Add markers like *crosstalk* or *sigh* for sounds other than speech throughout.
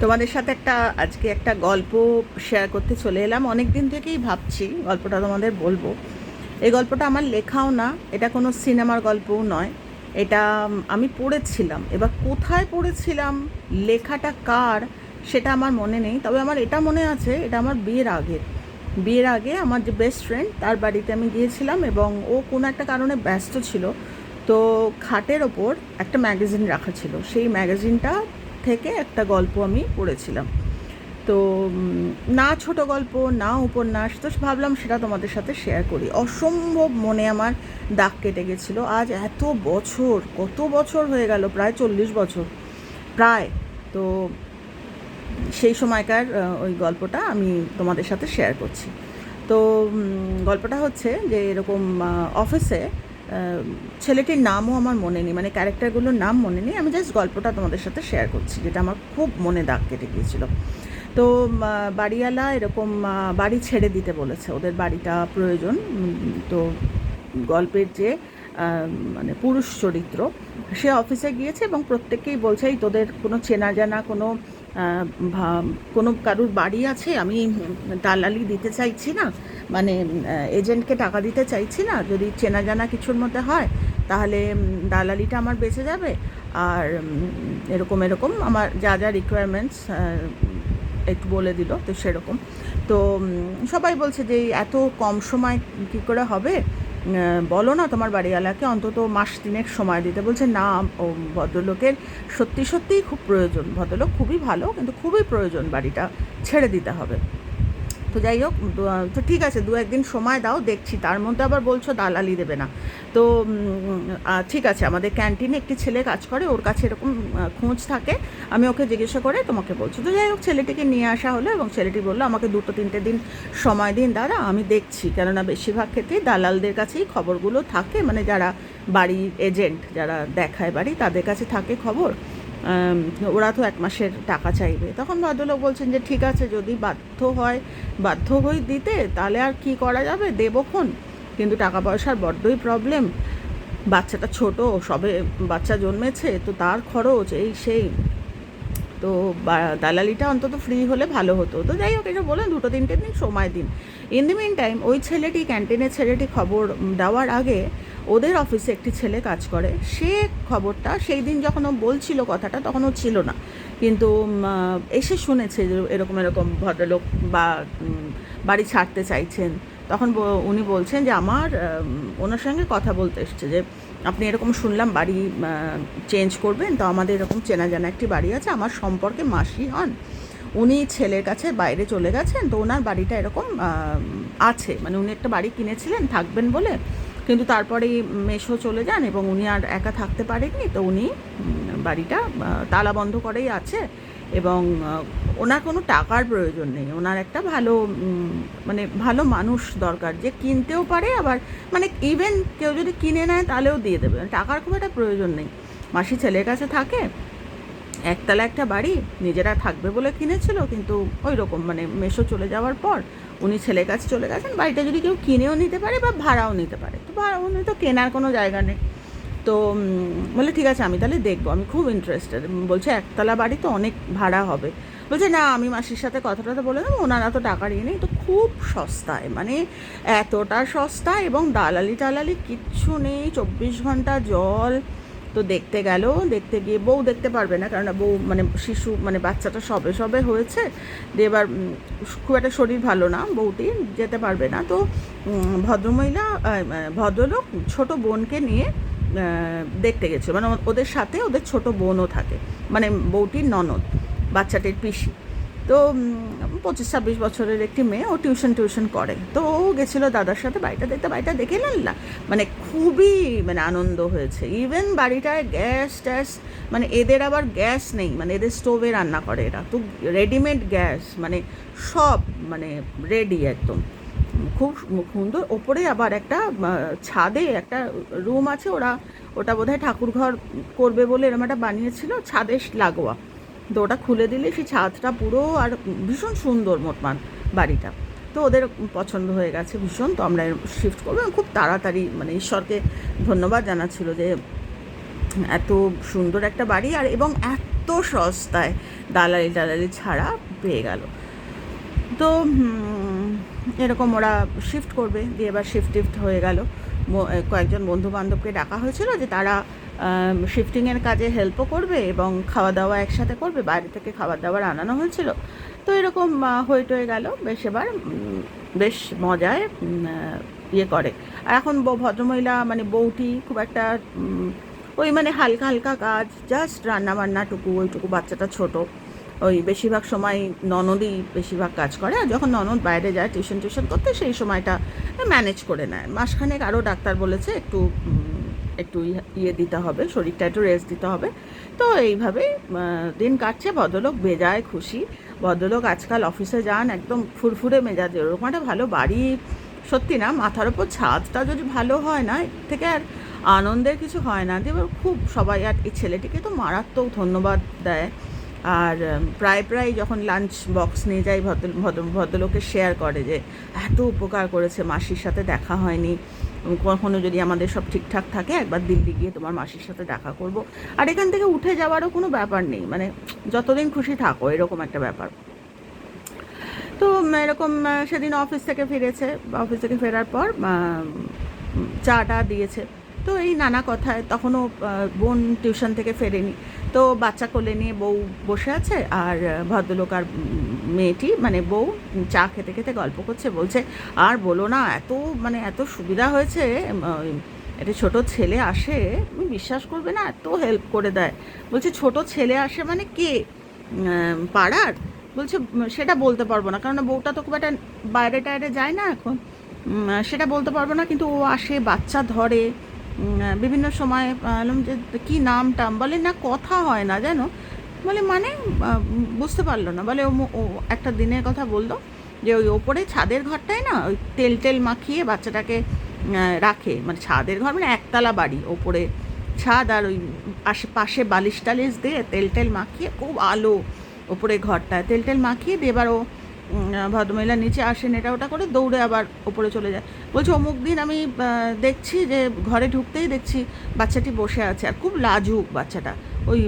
তোমাদের সাথে একটা, আজকে একটা গল্প শেয়ার করতে চলে এলাম। অনেক দিন থেকেই ভাবছি গল্পটা তোমাদের বলব। এই গল্পটা আমার লেখাও না, এটা কোনো সিনেমার গল্পও নয়। এটা আমি পড়েছিলাম। এবার কোথায় পড়েছিলাম, লেখাটা কার, সেটা আমার মনে নেই। তবে আমার এটা মনে আছে, এটা আমার বিয়ের আগের বিয়ের আগে আমার যে বেস্ট ফ্রেন্ড তার বাড়িতে আমি গিয়েছিলাম এবং ও কোনো একটা কারণে ব্যস্ত ছিল। তো খাটের ওপর একটা ম্যাগাজিন রাখা ছিল। সেই ম্যাগাজিনটা থেকে একটা গল্প আমি পড়েছিলাম। তো না ছোট গল্প, না উপন্যাস, তো ভাবলাম সেটা তোমাদের সাথে শেয়ার করি। অসম্ভব মনে আমার দাগ কেটে গেছিল। আজ এত বছর, কত বছর হয়ে গেল, প্রায় চল্লিশ বছর। প্রায়, তো সেই সময়কার ওই গল্পটা আমি তোমাদের সাথে শেয়ার করছি। তো গল্পটা হচ্ছে যে এরকম অফিসে ছেলেটির নামও আমার মনে নেই মানে ক্যারেক্টারগুলোর নাম মনে নেই, আমি জাস্ট গল্পটা তোমাদের সাথে শেয়ার করছি, যেটা আমার খুব মনে দাগ কেটে গিয়েছিল। তো বাড়িওয়ালা এরকম বাড়ি ছেড়ে দিতে বলেছে, ওদের বাড়িটা প্রয়োজন তো গল্পের যে মানে পুরুষ চরিত্র, সে অফিসে গিয়েছে এবং প্রত্যেককেই বলছে, এই তোদের কোনো চেনা জানা কোনো কোনো কারুর বাড়ি আছে? আমি দালালি দিতে চাইছি না। মানে এজেন্টকে টাকা দিতে চাইছি না। যদি চেনা জানা কিছুর মধ্যে হয়, তাহলে দালালিটা আমার বেঁচে যাবে। আর এরকম এরকম আমার যা যা রিকোয়ারমেন্টস একটু বলে দিল, তো সেরকম। তো সবাই বলছে যে এত কম সময় কী করে হবে? বলো না তোমার বাড়িওয়ালাকে, অন্তত মাস তিনেক সময় দিতে। বলছে, না, ও ভদ্রলোকের সত্যি সত্যিই খুব প্রয়োজন। ভদ্রলোক খুবই ভালো, কিন্তু খুবই প্রয়োজন বাড়িটা ছেড়ে দিতে হবে। তো যাই হোক তো ঠিক আছে, দু একদিন সময় দাও, দেখছি। তার মধ্যে আবার বলছো দালালি দেবে না। তো ঠিক আছে, আমাদের ক্যান্টিনে একটি ছেলে কাজ করে, ওর কাছে এরকম খোঁজ থাকে। আমি ওকে জিজ্ঞাসা করে তোমাকে বলছি। তো যাই হোক, ছেলেটিকে নিয়ে আসা হলো এবং ছেলেটি বলল, আমাকে দুটো তিনটে দিন সময় দিন, দাদা, আমি দেখছি। কেননা বেশিরভাগ ক্ষেত্রেই দালালদের কাছেই খবরগুলো থাকে। মানে যারা বাড়ির এজেন্ট যারা দেখায় বাড়ি, তাদের কাছে থাকে খবর। ওরা তো এক মাসের টাকা চাইবে। তখন ভদ্রলোক বলছেন যে, ঠিক আছে, যদি বাধ্য হয়, বাধ্য হই দিতে, তাহলে আর কি করা যাবে? দেবক্ষণ কিন্তু টাকা পয়সার বড্ডই প্রবলেম বাচ্চাটা ছোট, সবে বাচ্চা জন্মেছে, তো তার খরচ এই সেই। তো দালালিটা অন্তত ফ্রি হলে ভালো হতো। তো যাই হোক এটা বলেন দুটো তিনটে দিন সময় দিন। ইন দি মিন টাইম ওই ছেলেটি ক্যান্টিনের ছেলেটি খবর দেওয়ার আগে ওদের অফিসে একটি ছেলে কাজ করে। সে খবরটা সেই দিন যখন ও বলছিল কথাটা, তখন ও ছিল না। কিন্তু এসে শুনেছে যে এরকম এরকম ভদ্রলোক বা বাড়ি ছাড়তে চাইছেন। তখন উনি বলছেন যে, আমার ওনার সঙ্গে কথা বলতে এসছে যে, আপনি এরকম শুনলাম বাড়ি চেঞ্জ করবেন, তো আমাদের এরকম চেনা জানা একটি বাড়ি আছে, আমার সম্পর্কে মাসি হন। উনি ছেলের কাছে বাইরে চলে গেছেন, তো ওনার বাড়িটা এরকম আছে। মানে উনি একটা বাড়ি কিনেছিলেন, থাকবেন বলে। কিন্তু তারপরেই মেশো চলে যান এবং উনি আর একা থাকতে পারেননি, তো উনি বাড়িটা তালা বন্ধ করেই আছে এবং ওনার কোনো টাকার প্রয়োজন নেই। ওনার একটা ভালো মানে ভালো মানুষ দরকার যে কিনতেও পারে আবার মানে ইভেন কেউ যদি কিনে নেয় তাহলেও দিয়ে দেবে। টাকার খুব একটা প্রয়োজন নেই। মাসি ছেলের কাছে থাকে একতলা একটা বাড়ি, নিজেরা থাকবে বলে কিনেছিল, কিন্তু ওই রকম মানে মেশো চলে যাওয়ার পর উনি ছেলের কাছে চলে গেছেন। বাড়িটা যদি কেউ কিনেও নিতে পারে বা ভাড়াও নিতে পারে। তো ভাড়া উনি তো কেনার কোনো জায়গা নেই। তো বলে ঠিক আছে, আমি তাহলে দেখব। আমি খুব ইন্টারেস্টেড বলছে, একতলা বাড়ি তো অনেক ভাড়া হবে। বলছে, না, আমি মাসির সাথে কথা টথা বলে দেবো। ওনারা তো টাকা নিয়ে নেই। তো খুব সস্তায় মানে এতটা সস্তা এবং দালালি টালালি কিচ্ছু নেই। চব্বিশ ঘণ্টা জল তো দেখতে গেল, দেখতে গিয়ে বউ দেখতে পারবে না কারণ বউ মানে শিশু মানে বাচ্চাটা সবে সবে হয়েছে, দিয়ে এবার খুব একটা শরীর ভালো না বউটি, যেতে পারবে না। তো ভদ্রমহিলা ভদ্রলোক ছোট বোনকে নিয়ে দেখতে গেছে। মানে ওদের সাথে ওদের ছোট বোনও থাকে। মানে বউটির ননদ, বাচ্চাটির পিসি। তো পঁচিশ ছাব্বিশ বছরের একটি মেয়ে, ও টিউশন টিউশন করে। তো ও গেছিল দাদার সাথে বাড়িটা দেখতে, বাড়িটা দেখে না? মানে খুবই মানে আনন্দ হয়েছে। ইভেন বাড়িটায় গ্যাস ট্যাস মানে এদের আবার গ্যাস নেই মানে এদের স্টোভে রান্না করে এরা। তো রেডিমেড গ্যাস মানে সব মানে রেডি একদম। খুব সুন্দর, ওপরে আবার একটা ছাদে একটা রুম আছে, ওরা, ওটা বোধহয় ঠাকুর ঘর করবে বলে এরকম একটা বানিয়েছিল ছাদে লাগোয়া। তো ওটা খুলে দিলে সেই ছাদটা পুরো আর ভীষণ সুন্দর মোটমান বাড়িটা। তো ওদের পছন্দ হয়ে গেছে ভীষণ, তো আমরা শিফট করব খুব তাড়াতাড়ি মানে ঈশ্বরকে ধন্যবাদ জানাচ্ছিল যে এত সুন্দর একটা বাড়ি আর এবং এত সস্তায় দালালি টালালি ছাড়া পেয়ে গেল। তো এরকম ওরা শিফট করবে, দিয়ে এবার শিফট টিফট হয়ে গেল। কয়েকজন বন্ধু বান্ধবকে ডাকা হয়েছিল যে তারা শিফটিংয়ের কাজে হেল্পও করবে এবং খাওয়া দাওয়া একসাথে করবে, বাইরে থেকে খাবার দাবার আনানো হয়েছিল। তো এরকম হয়ে টয়ে গেল। বেশ এবার বেশ মজায় ইয়ে করে। আর এখন ভদ্রমহিলা মানে বউটি খুব একটা ওই মানে হালকা হালকা কাজ জাস্ট রান্না বান্নাটুকু ওইটুকু বাচ্চাটা ছোট। ওই বেশিরভাগ সময় ননদই বেশিরভাগ কাজ করে। আর যখন ননদ বাইরে যায় টিউশন টিউশন করতে, সেই সময়টা ম্যানেজ করে নেয়। মাসখানেক আরও ডাক্তার বলেছে, একটু একটু ইয়ে- ইয়ে দিতে হবে, শরীরটা একটু রেস্ট দিতে হবে। তো এইভাবেই দিন কাটছে, ভদ্রলোক বেজায় খুশি। ভদ্রলোক আজকাল অফিসে যান, একদম ফুরফুরে মেজাজ। ওরকম একটা ভালো বাড়ি, সত্যি না, মাথার ওপর ছাদটা যদি ভালো হয় না, এর থেকে আর আনন্দের কিছু হয় না। যে খুব সবাই আর এই ছেলেটিকে তো মারাত্মক ধন্যবাদ দেয়। আর প্রায় প্রায় যখন লাঞ্চ বক্স নিয়ে যাই ভদ্র ভদ্র, ভদ্রলোকে শেয়ার করে যে, এত উপকার করেছে মাসির সাথে দেখা হয়নি। কখনো যদি আমাদের সব ঠিকঠাক থাকে, একবার দিল্লি গিয়ে তোমার মাসির সাথে দেখা করব। আর এখান থেকে উঠে যাওয়ারও কোনো ব্যাপার নেই। মানে যতদিন খুশি থাকো, এরকম একটা ব্যাপার। তো এরকম সেদিন অফিস থেকে ফিরেছে। অফিস থেকে ফেরার পর চাটা দিয়েছে। তো এই নানা কথায় তখনও বোন টিউশন থেকে ফেরেনি। তো বাচ্চা কোলে নিয়ে বউ বসে আছে আর ভদ্রলোক আর মেয়েটি মানে বউ, চা খেতে খেতে গল্প করছে, বলছে, আর বলো না, এত মানে এত সুবিধা হয়েছে একটা ছোট ছেলে আসে, তুমি বিশ্বাস করবে না, এত হেল্প করে দেয়। বলছে, ছোট ছেলে আসে মানে কে? পাড়ার? বলছে সেটা বলতে পারব না, কারণ বউটা তো খুব একটা বাইরে টাইরে যায় না এখন। সেটা বলতে পারব না, কিন্তু ও আসে, বাচ্চা ধরে বিভিন্ন সময় বললাম যে কী নাম টাম বলে, না, কথা হয় না, জানো? বলে মানে? বুঝতে পারল না। বলে, ও একটা দিনের কথা বলল যে, ওই ওপরে ছাদের ঘরটায় না, ওই তেল টেল মাখিয়ে বাচ্চাটাকে রাখে। মানে ছাদের ঘর মানে একতলা বাড়ি, ওপরে ছাদ আর ওই আশেপাশে বালিশ টালিশ দিয়ে তেল টেল মাখিয়ে খুব আলো ওপরে ঘরটায়, তেল টেল মাখিয়ে দিয়ে এবার ও ভদ্রমহিলা নিচে আসেন এটা ওটা করে দৌড়ে আবার ওপরে চলে যায়। বলছে অমুক দিন আমি দেখছি যে ঘরে ঢুকতেই দেখছি বাচ্চাটি বসে আছে আর খুব লাজুক বাচ্চাটা। ওই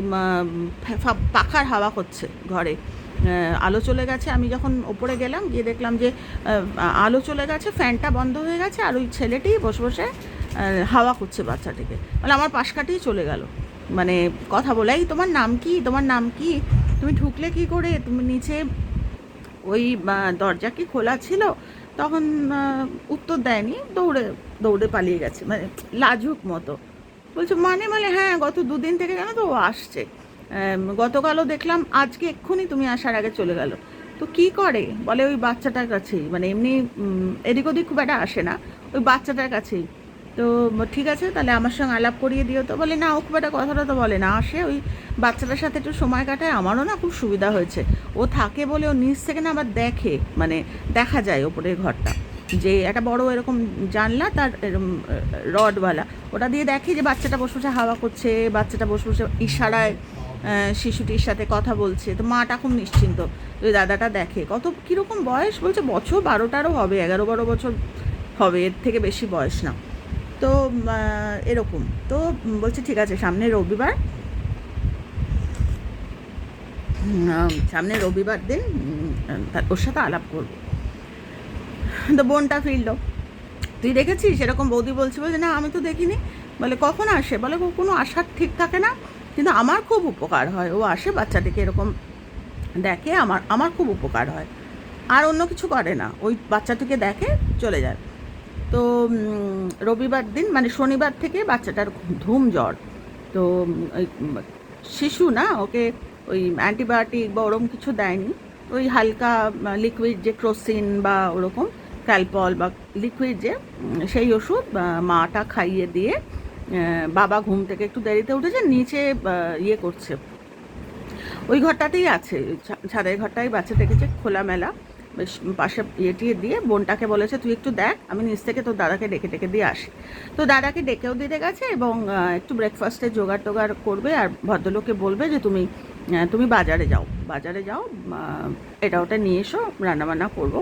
পাখার হাওয়া করছে ঘরে। আলো চলে গেছে আমি যখন ওপরে গেলাম গিয়ে দেখলাম যে আলো চলে গেছে ফ্যানটা বন্ধ হয়ে গেছে আর ওই ছেলেটি বসে বসে হাওয়া করছে বাচ্চাটিকে। মানে আমার পাশ কাটিয়ে চলে গেল। মানে কথা বলে "এই, তোমার নাম কি? তোমার নাম কি? তুমি ঢুকলে কি করে? তুমি নিচে ওই দরজা কি খোলা ছিল? তখন উত্তর দেয়নি, দৌড়ে দৌড়ে পালিয়ে গেছে মানে লাজুক মতো। বলছে মানে মানে হ্যাঁ গত দুদিন থেকে জানো তো ও আসছে। গতকালও দেখলাম, আজকে এক্ষুনি তুমি আসার আগে চলে গেল। তো কি করে? বলে, ওই বাচ্চাটার কাছেই মানে এমনি এদিক ওদিক খুব একটা আসে না। ওই বাচ্চাটার কাছেই। তো ঠিক আছে, তাহলে আমার সঙ্গে আলাপ করিয়ে দিও তো। বলে, না, ও খুব একটা কথাটা তো বলে না, আসে ওই বাচ্চাটার সাথে একটু সময় কাটায়, আমারও না খুব সুবিধা হয়েছে। ও থাকে বলে ও নিচ থেকে না আবার দেখে মানে দেখা যায় ওপরের ঘরটা। যে একটা বড় এরকম জানলা, তার রডওয়ালা। ওটা দিয়ে দেখে যে বাচ্চাটা বসে বসে হাওয়া করছে, বাচ্চাটা বসে বসে ইশারায় শিশুটির সাথে কথা বলছে। তো মাটা খুব নিশ্চিন্ত ওই দাদাটা দেখে। কত, কীরকম বয়স? বলছে, বছর বারোটারও হবে, এগারো বারো বছর হবে, এর থেকে বেশি বয়স না। তো এরকম। তো বলছে, ঠিক আছে সামনে রবিবার। সামনে রবিবার দিন ওর সাথে আলাপ করব। তো বোনটা ফিরলো। তুই দেখেছিস? এরকম বৌদি বলছে বলে না, আমি তো দেখিনি। বলে, কখন আসে? বলে "ও কোনো আসার ঠিক থাকে না, কিন্তু আমার খুব উপকার হয়। ও আসে বাচ্চাটিকে এরকম দেখে, আমার আমার খুব উপকার হয়। আর অন্য কিছু করে না। ওই বাচ্চাটিকে দেখে চলে যায়। তো রবিবার দিন মানে শনিবার থেকে বাচ্চাটার ধুম জ্বর। তো শিশু না, ওকে ওই অ্যান্টিবায়োটিক বা ওরকম কিছু দেয়নি। ওই হালকা লিকুইড যে ক্রোসিন বা ওরকম, ক্যালপল বা লিকুইড যে সেই ওষুধ মাটা খাইয়ে দিয়ে বাবা ঘুম থেকে একটু দেরিতে উঠেছে, নিচে ইয়ে করছে। ওই ঘরটাতেই আছে ছাদের ঘরটাই বাচ্চা দেখেছে খোলামেলা বেশ পাশে ইয়ে টিয়ে দিয়ে বোনটাকে বলেছে, তুই একটু দেখ, আমি নিচ থেকে তোর দাদাকে ডেকে ডেকে দিয়ে আসি। তো দাদাকে ডেকেও দিতে গেছে এবং একটু ব্রেকফাস্টে জোগাড় টোগাড় করবে আর ভদ্রলোককে বলবে যে, তুমি তুমি বাজারে যাও বাজারে যাও এটা ওটা নিয়ে এসো, রান্নাবান্না করব।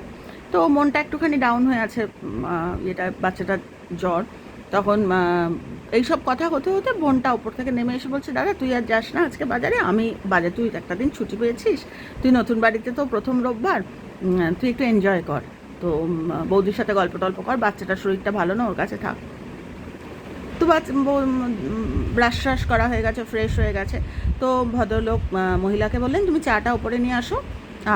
তো মনটা একটুখানি ডাউন হয়ে আছে এটা বাচ্চাটার জ্বর। তখন এইসব কথা হতে হতে বোনটা ওপর থেকে নেমে এসে বলছে, দাদা, তুই আর যাস না আজকে বাজারে, আমি বাজারে, তুই একটা দিন ছুটি পেয়েছিস, তুই নতুন বাড়িতে তো প্রথম রোববার তুই একটু এনজয় কর। তো বৌদির সাথে গল্প টল্প কর, বাচ্চাটার শরীরটা ভালো না, ওর কাছে থাক। তো ব্রাশ ট্রাশ করা হয়ে গেছে ফ্রেশ হয়ে গেছে। তো ভদ্রলোক মহিলাকে বললেন, তুমি চাটা ওপরে নিয়ে আসো।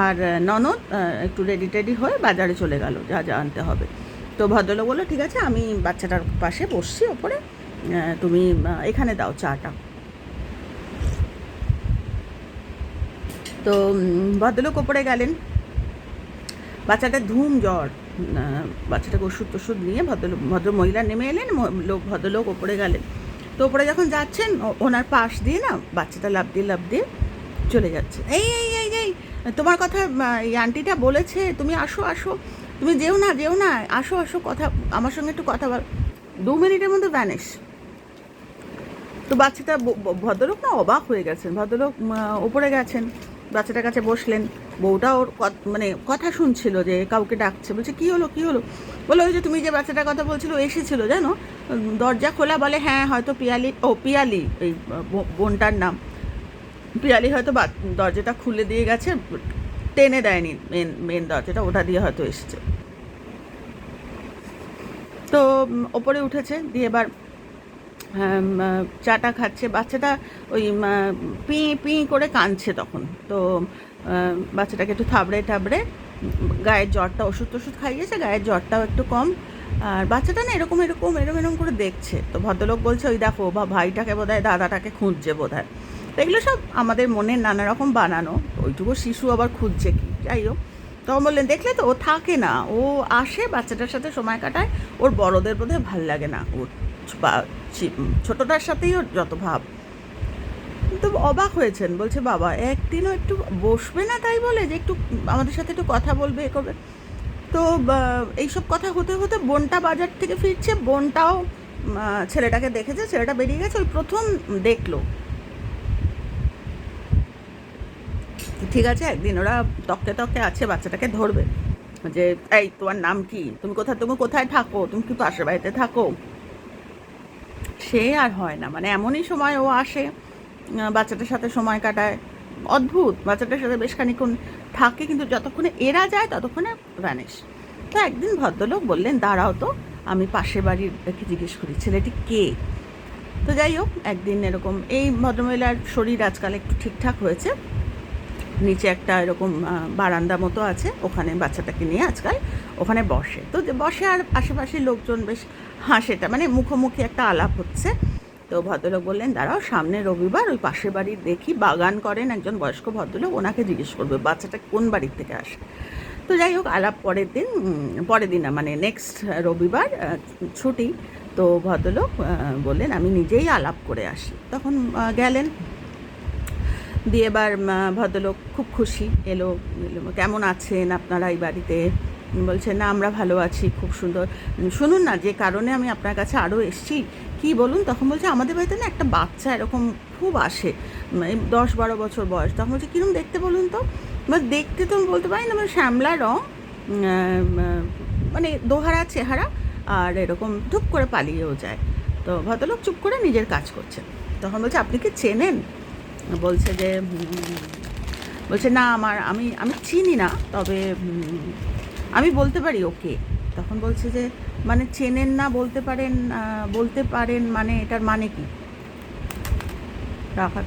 আর ননদ একটু রেডি টেডি হয়ে বাজারে চলে গেল, যা যা আনতে হবে। তো ভদ্রলোক বলল, ঠিক আছে, আমি বাচ্চাটার পাশে বসছি ওপরে। তুমি এখানে দাও চাটা। তো ভদ্রলোক ওপরে গেলেন। বাচ্চাটা ধুম জ্বর বাচ্চাটাকে ওষুধ টষুধ নিয়ে ভদ্রলোক ভদ্র মহিলা নেমে এলেন লোক, ভদ্রলোক ওপরে গেলেন। তো ওপরে যখন যাচ্ছেন ওনার পাশ দিয়ে না বাচ্চাটা লাভ দিয়ে লাভ দিয়ে চলে যাচ্ছে। এই এই এই এই, তোমার কথা এই আন্টিটা বলেছে, তুমি আসো আসো, তুমি যেও না যেও না, আসো আসো, কথা, আমার সঙ্গে একটু কথা বল। দু মিনিটের মধ্যে ভ্যানিশ। তো বাচ্চাটা ভদ্রলোক না অবাক হয়ে গেছেন, ভদ্রলোক ওপরে গেছেন। বাচ্চাটার কাছে বসলেন। বউটা ওর মানে কথা শুনছিল যে কাউকে ডাকছে। বলছে, কি হলো কি হলো? বলে, ওই যে তুমি যে বাচ্চাটার কথা বলছিল এসেছিল, জানো? দরজা খোলা বলে হ্যাঁ হয়তো পিয়ালি, ও পিয়ালি, এই বোনটার নাম। পিয়ালি হয়তো দরজাটা খুলে দিয়ে গেছে, টেনে দেয়নি মেন মেন দরজাটা, ওটা দিয়ে হয়তো এসেছে। তো ওপরে উঠেছে, দিয়ে এবার চাটা খাচ্ছে। বাচ্চাটা ওই পি পি করে কাঁদছে তখন। তো বাচ্চাটাকে একটু থাবড়ে উম, গায়ের জ্বরটা ওষুধ টষুধ খাইয়েছে গায়ের জ্বরটাও একটু কম। আর বাচ্চাটা না এরকম এরকম এরকম এরকম করে দেখছে। তো ভদ্রলোক বলছে ওই দেখো বা ভাইটাকে বোধ হয় দাদাটাকে খুঁজছে বোধ হয় তো এগুলো সব আমাদের মনের নানা রকম বানানো। ওইটুকু শিশু আবার খুঁজছে কি? যাই হোক। তখন বললেন দেখলে তো ও থাকে না। ও আসে বাচ্চাটার সাথে সময় কাটায়। ওর বড়দের বোধহয় ভালো লাগে না। ওর ছোটটার সাথেই ওর যত ভাব। তো অবাক হয়েছেন, বলছে, বাবা, একদিনও একটু বসবে না তাই বলে যে একটু আমাদের সাথে একটু কথা বলবে এ করবে? তো এইসব কথা হতে হতে বোনটা বাজার থেকে ফিরছে। বোনটাও ছেলেটাকে দেখেছে, ছেলেটা বেরিয়ে গেছে, ওই প্রথম দেখল। ঠিক আছে, একদিন ওরা তককে তককে আছে, বাচ্চাটাকে ধরবে। যে, এই, তোমার নাম কি? তুমি কোথায় তুমি কোথায় থাকো? তুমি কি পাশের বাড়িতে থাকো? সে আর হয় না। মানে এমনই সময় ও আসে বাচ্চাটার সাথে সময় কাটায়। অদ্ভুত, বাচ্চাটার সাথে বেশ খানিক্ষণ থাকে, কিন্তু যতক্ষণে এরা যায়, ততক্ষণে ভ্যানিশ তো একদিন ভদ্রলোক বললেন, দাঁড়াও তো, আমি পাশের বাড়ির জিজ্ঞেস করি, ছেলেটি কে? তো যাই হোক, একদিন এরকম এই ভদ্রমহিলার শরীর আজকাল একটু ঠিকঠাক হয়েছে। নিচে একটা এরকম বারান্দা মতো আছে, ওখানে বাচ্চাটাকে নিয়ে আজকাল ওখানে বসে। তো বসে আর আশেপাশের লোকজন বেশ হাসেটা মানে মুখোমুখি একটা আলাপ হচ্ছে। তো ভদ্রলোক বললেন, দাঁড়াও, সামনে রবিবার, ওই পাশের বাড়ির দেখি, বাগান করেন একজন বয়স্ক ভদ্রলোক, ওনাকে জিজ্ঞেস করবে, বাচ্চাটা কোন বাড়ির থেকে আসে? তো যাই হোক, আলাপ পরের দিন পরের দিন মানে নেক্সট রবিবার ছুটি। তো ভদ্রলোক বললেন, আমি নিজেই আলাপ করে আসি। তখন গেলেন। দিয়ে এবার ভদ্রলোক খুব খুশি এলো কেমন আছেন আপনারা এই বাড়িতে? বলছে না আমরা ভালো আছি খুব সুন্দর। শুনুন না যে কারণে আমি আপনার কাছে আরও এসেছি কি বলুন? তখন বলছে আমাদের বাড়িতে না একটা বাচ্চা এরকম খুব আসে উম, দশ বারো বছর বয়স। তখন বলছে কীরকম দেখতে বলুন তো? এবার দেখতে তো আমি বলতে পারি না মানে শ্যামলা রং মানে দোহারা চেহারা আর এরকম ধুপ করে পালিয়েও যায়। তো ভদ্রলোক চুপ করে নিজের কাজ করছে তখন বলছে আপনি কি চেনেন? বলছে যে বলছে, না, আমার, আমি আমি চিনি না, তবে আমি বলতে পারি ওকে। তখন বলছে যে মানে চেনেন না, বলতে পারেন বলতে পারেন মানে এটার মানে কি? রাখা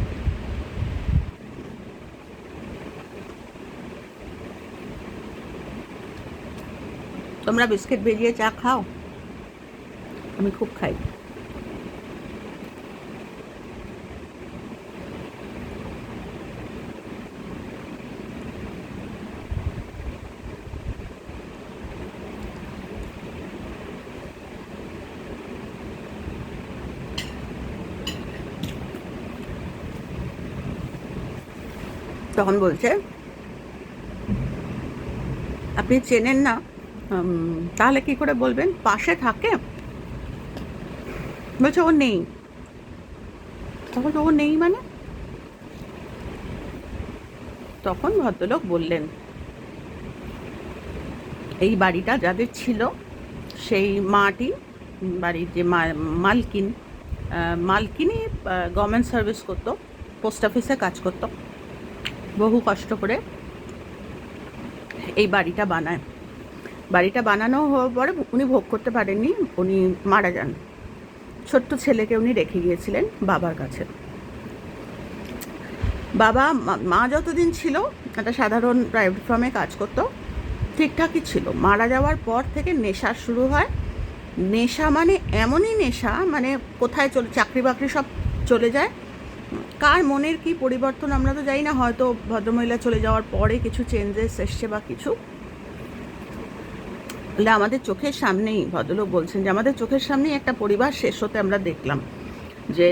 তোমরা বিস্কিট বেরিয়ে চা খাও? আমি খুব খাই। তখন বলছে, আপনি চেনেন না? তাহলে কি করে বলবেন? পাশে থাকে? বলছে, ও নেই। তখন ও নেই মানে? তখন ভদ্রলোক বললেন, এই বাড়িটা যাদের ছিল, সেই মাটি, বাড়ির যে মালকিন মালকিনই গভর্নমেন্ট সার্ভিস করতো পোস্ট অফিসে কাজ করতো। বহু কষ্ট করে এই বাড়িটা বানায়। বাড়িটা বানানো হওয়ার পরে উনি ভোগ করতে পারেননি, উনি মারা যান। ছোট্ট ছেলেকে উনি রেখে গিয়েছিলেন বাবার কাছে। বাবা মা- যতদিন ছিল, একটা সাধারণ প্রাইভেট ফার্মে কাজ করতো, ঠিকঠাকই ছিল। মারা যাওয়ার পর থেকে নেশা শুরু হয়। নেশা মানে এমনই নেশা মানে কোথায় চলে, চাকরি বাকরি সব চলে যায়। কার মনের কি পরিবর্তন আমরা তো জানি না, হয়তো ভদ্রমহিলা চলে যাওয়ার পরে কিছু চেঞ্জেস এসছে বা কিছু। বলে আমাদের চোখের সামনেই ভদ্রলোক বলছেন যে, আমাদের চোখের সামনেই একটা পরিবার শেষ হতে আমরা দেখলাম যে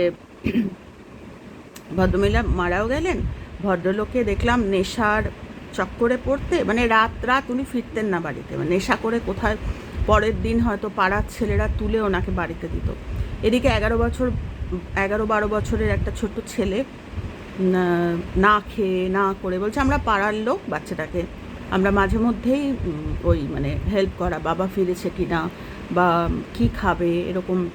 *clears throat* ভদ্রমহিলা মারাও গেলেন, ভদ্রলোককে দেখলাম নেশার চক্করে পড়তে মানে রাত রাত উনি ফিরতেন না বাড়িতে মানে নেশা করে কোথায় পরের দিন হয়তো পাড়ার ছেলেরা তুলে ওনাকে বাড়িতে দিত। এদিকে এগারো বছর এগারো বারো বছরের একটা ছোট্ট ছেলে, না- খেয়ে, না করে বলছে, আমরা পাড়ার লোক বাচ্চাটাকে। আমরা মাঝে মধ্যেই ওই মানে হেল্প করা, বাবা ফিরেছে কি না, বা কি খাবে, এরকম।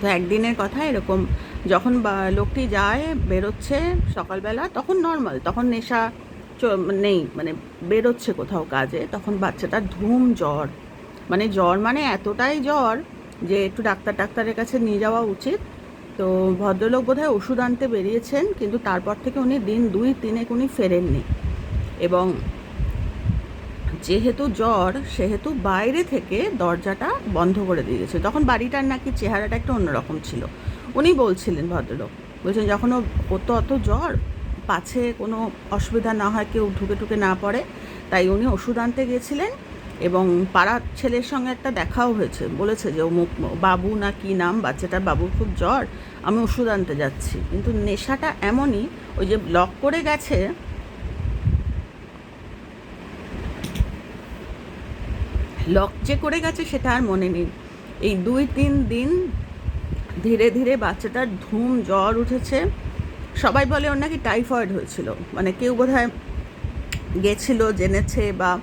তো একদিনের কথা এরকম, যখন লোকটি যায়, বেরোচ্ছে সকালবেলা, তখন নর্মাল তখন নেশা নেই মানে বেরোচ্ছে কোথাও কাজে, তখন বাচ্চাটার ধুম জ্বর। মানে জ্বর মানে এতটাই জ্বর যে, একটু ডাক্তার ডাক্তারের কাছে নিয়ে যাওয়া উচিত। তো ভদ্রলোক বোধহয় ওষুধ আনতে বেরিয়েছেন, কিন্তু তারপর থেকে উনি দিন দুই, তিনেক উনি ফেরেননি। এবং যেহেতু জ্বর, সেহেতু বাইরে থেকে দরজাটা বন্ধ করে দিয়ে গেছে। তখন বাড়িটার নাকি চেহারাটা একটু অন্যরকম ছিল। উনি বলছিলেন ভদ্রলোক, বলছেন, যখন ও ওর তো অত জ্বর, পাছে কোনো অসুবিধা না হয়, কেউ ঢুকে ঢুকে না পড়ে, তাই উনি ওষুধ আনতে গেছিলেন এবং পাড়ার ছেলের সঙ্গে একটা দেখাও হয়েছে। বলেছে যে ও মুখ- বাবু না কি নাম, বাচ্চাটার বাবুর খুব জ্বর, আমি ওষুধ আনতে যাচ্ছি। কিন্তু নেশাটা এমনই, ওই যে ব্লক করে গেছে, লক যে করে গেছে সেটা আর মনে নেই। এই দুই তিন দিন ধীরে ধীরে বাচ্চাটার ধুম, জ্বর উঠেছে। সবাই বলে ওর নাকি টাইফয়েড হয়েছিল। মানে কেউ বোধহয় গেছিল, জেনেছে বা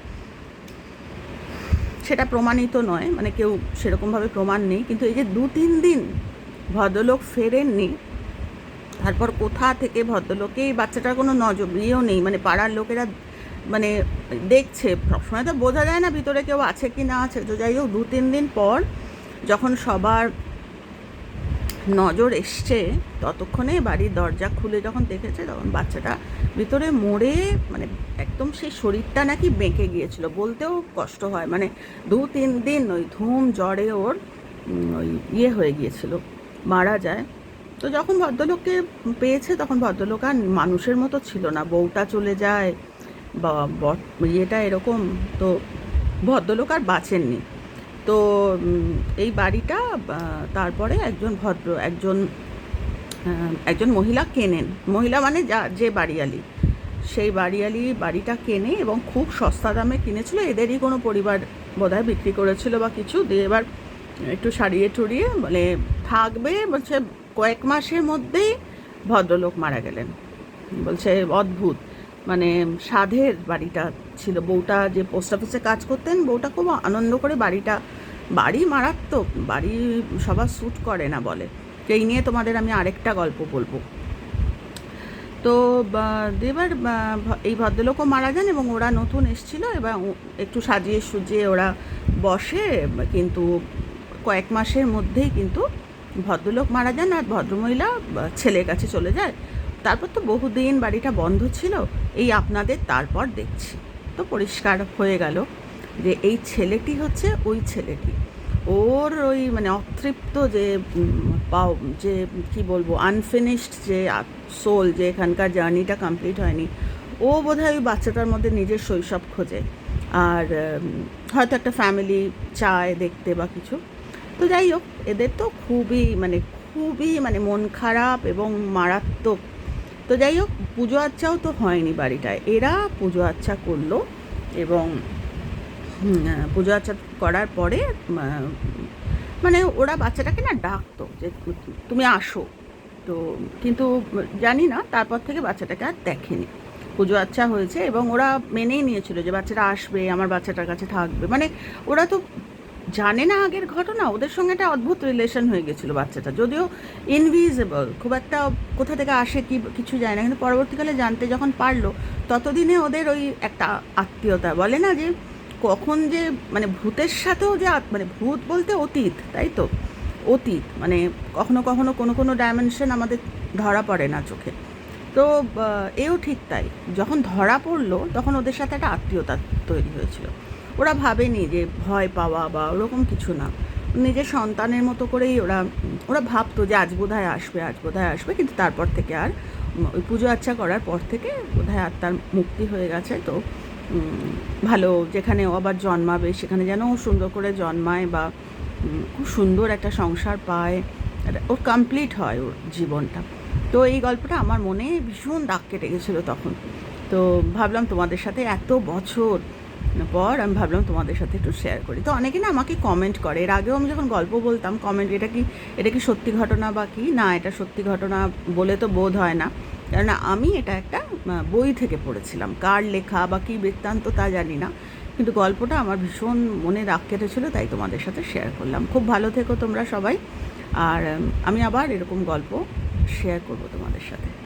সেটা প্রমাণিত নয় মানে কেউ সেরকমভাবে প্রমাণ নেই, কিন্তু এই যে দু তিন দিন ভদ্রলোক ফেরেননি, তারপর কোথা থেকে ভদ্রলোকে এই বাচ্চাটার কোনো নজর ইয়েও নেই মানে পাড়ার লোকেরা মানে দেখছে, সবসময় তো বোঝা যায় না ভিতরে কেউ আছে কি না আছে, তো যাই হোক দু তিন দিন পর যখন সবার নজর এসছে, ততক্ষণে বাড়ির দরজা খুলে যখন দেখেছে, তখন বাচ্চাটা ভিতরে মরে মানে একদম সেই শরীরটা নাকি বেঁকে গিয়েছিল, বলতেও কষ্ট হয়। মানে দু তিন দিন ওই ধুম জ্বরে ওর ওই ইয়ে হয়ে গিয়েছিল, মারা যায়। তো যখন ভদ্রলোককে পেয়েছে, তখন ভদ্রলোক আর মানুষের মতো ছিল না। বউটা চলে যায়, বা ইয়েটা এরকম, তো ভদ্রলোক আর বাঁচেননি। তো এই বাড়িটা তারপরে একজন ভদ্র, একজন একজন মহিলা কেনেন। মহিলা মানে যা, যে বাড়িয়ালি। সেই বাড়িয়ালি বাড়িটা কেনে এবং খুব সস্তা দামে কিনেছিল। এদেরই কোনো পরিবার বোধহয় বিক্রি করেছিল বা কিছু। দিয়ে এবার একটু সারিয়ে টুরিয়ে বলে, থাকবে। বলছে, কয়েক মাসের মধ্যেই ভদ্রলোক মারা গেলেন। বলছে, অদ্ভুত। মানে সাধের বাড়িটা ছিল। বউটা যে পোস্ট অফিসে কাজ করতেন, বউটা খুব আনন্দ করে বাড়িটা, বাড়ি মারাত্মক। বাড়ি সবার স্যুট করে না বলে। এই নিয়ে তোমাদের আমি আরেকটা গল্প বলব। তো এবার এই ভদ্রলোকও মারা যান এবং ওরা নতুন এসছিল। এবং ও- একটু সাজিয়ে সুজিয়ে ওরা বসে, কিন্তু কয়েক মাসের মধ্যেই কিন্তু ভদ্রলোক মারা যান আর ভদ্রমহিলা ছেলের কাছে চলে যায়। তারপর তো বহুদিন বাড়িটা বন্ধ ছিল। এই আপনাদের তারপর দেখছি। তো পরিষ্কার হয়ে গেল যে এই ছেলেটি হচ্ছে ওই ছেলেটি। ওর ওই মানে অতৃপ্ত যে পাও, যে, কি বলব আনফিনিশড যে সোল যে এখানকার জার্নিটা কমপ্লিট হয়নি, ও বোধহয় ওই বাচ্চাটার মধ্যে নিজের শৈশব খোঁজে। আর হয়তো একটা ফ্যামিলি চায় দেখতে বা কিছু। তো যাই হোক, এদের তো খুবই মানে খুবই মানে মন খারাপ এবং মারাত্মক। তো যাই হোক, পুজো আচ্চাও তো হয়নি বাড়িটায়। এরা পুজো আচ্চা করল এবং পুজো আচ্চা করার পরে মানে ওরা বাচ্চাটাকে না ডাকতো যে তুমি আসো। তো কিন্তু জানি না, তারপর থেকে বাচ্চাটাকে আর দেখেনি। পুজো আচ্ছা হয়েছে এবং ওরা মেনেই নিয়েছিল যে বাচ্চাটা আসবে, আমার বাচ্চাটার কাছে থাকবে। মানে ওরা তো জানে না আগের ঘটনা, ওদের সঙ্গে একটা অদ্ভুত রিলেশন হয়ে গেছিল বাচ্চাটা। যদিও ইনভিজিবল খুব একটা কোথা থেকে আসে কি, কিছু যায় না। কিন্তু পরবর্তীকালে জানতে যখন পারল, ততদিনে ওদের ওই একটা আত্মীয়তা বলে না যে কখন যে মানে ভূতের সাথেও যে মানে ভূত বলতে অতীত, তাই তো? অতীত মানে কখনো কখনো কোনো কোনো ডাইমেনশন আমাদের ধরা পড়ে না চোখে। তো এও ঠিক তাই। যখন ধরা পড়ল, তখন ওদের সাথে একটা আত্মীয়তা তৈরি হয়েছিল। ওরা ভাবেনি যে ভয় পাওয়া বা ওরকম কিছু না। নিজের সন্তানের মতো করেই ওরা ওরা ভাবতো যে আজ বোধহয় আসবে, আজ বোধহয় আসবে, কিন্তু তারপর থেকে আর ওই পুজো আচ্চা করার পর থেকে বোধহয় আত্মার মুক্তি হয়ে গেছে। তো ভালো যেখানে ও আবার জন্মাবে, সেখানে যেন ও সুন্দর করে জন্মায় বা খুব সুন্দর একটা সংসার পায়। ওর কমপ্লিট হয় ওর জীবনটা। তো এই গল্পটা আমার মনে ভীষণ দাগ কেটে গেছিল তখন। তো ভাবলাম তোমাদের সাথে এত বছর পর আমি ভাবলাম তোমাদের সাথে একটু শেয়ার করি। তো অনেকে না আমাকে কমেন্ট করে। এর আগেও আমি যখন গল্প বলতাম কমেন্ট এটা কি এটা কি সত্যি ঘটনা বা কি? না, এটা সত্যি ঘটনা বলে তো বোধ হয় না। কেননা আমি এটা একটা বই থেকে পড়েছিলাম। কার লেখা বা কী বৃত্তান্ত তা জানি না। কিন্তু গল্পটা আমার ভীষণ মনে রাগ কেটেছিল, তাই তোমাদের সাথে শেয়ার করলাম। খুব ভালো থেকো তোমরা সবাই। আর আমি আবার এরকম গল্প শেয়ার করব তোমাদের সাথে।